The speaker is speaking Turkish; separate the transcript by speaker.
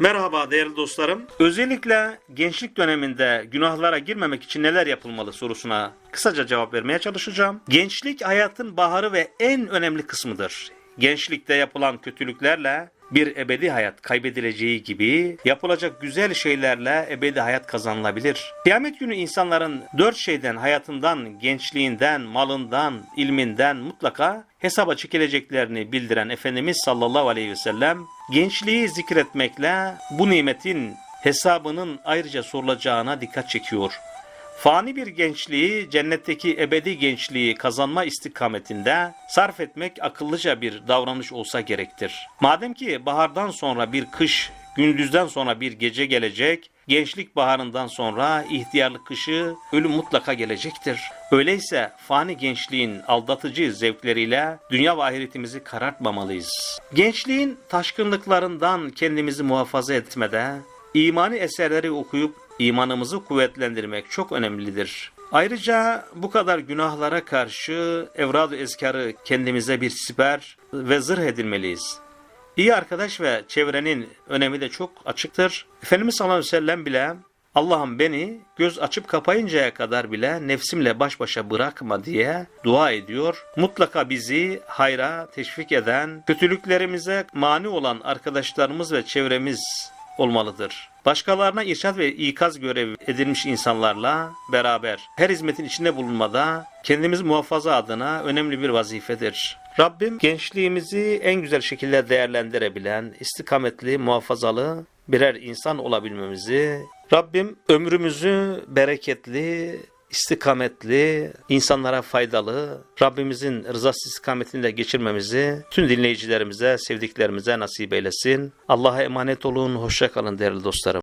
Speaker 1: Merhaba değerli dostlarım. Özellikle gençlik döneminde günahlara girmemek için neler yapılmalı sorusuna kısaca cevap vermeye çalışacağım. Gençlik hayatın baharı ve en önemli kısmıdır. Gençlikte yapılan kötülüklerle bir ebedi hayat kaybedileceği gibi yapılacak güzel şeylerle ebedi hayat kazanılabilir. Kıyamet günü insanların dört şeyden hayatından, gençliğinden, malından, ilminden mutlaka hesaba çekileceklerini bildiren Efendimiz sallallahu aleyhi ve sellem gençliği zikretmekle bu nimetin hesabının ayrıca sorulacağına dikkat çekiyor. Fani bir gençliği cennetteki ebedi gençliği kazanma istikametinde sarf etmek akıllıca bir davranış olsa gerektir. Madem ki bahardan sonra bir kış, gündüzden sonra bir gece gelecek, gençlik baharından sonra ihtiyarlık kışı, ölüm mutlaka gelecektir. Öyleyse fani gençliğin aldatıcı zevkleriyle dünya ve ahiretimizi karartmamalıyız. Gençliğin taşkınlıklarından kendimizi muhafaza etmede, imani eserleri okuyup imanımızı kuvvetlendirmek çok önemlidir. Ayrıca bu kadar günahlara karşı evrad-ı kendimize bir siper ve zırh edinmeliyiz. İyi arkadaş ve çevrenin önemi de çok açıktır. Efendimiz sallallahu aleyhi ve sellem bile Allah'ım beni göz açıp kapayıncaya kadar bile nefsimle baş başa bırakma diye dua ediyor. Mutlaka bizi hayra teşvik eden, kötülüklerimize mani olan arkadaşlarımız ve çevremiz olmalıdır. Başkalarına irşad ve ikaz görevi edilmiş insanlarla beraber her hizmetin içinde bulunmada kendimizi muhafaza adına önemli bir vazifedir. Rabbim gençliğimizi en güzel şekilde değerlendirebilen, istikametli, muhafazalı birer insan olabilmemizi, Rabbim ömrümüzü bereketli, istikametli, insanlara faydalı, Rabbimizin rızası istikametinde geçirmemizi tüm dinleyicilerimize, sevdiklerimize nasip eylesin. Allah'a emanet olun, hoşça kalın değerli dostlarım.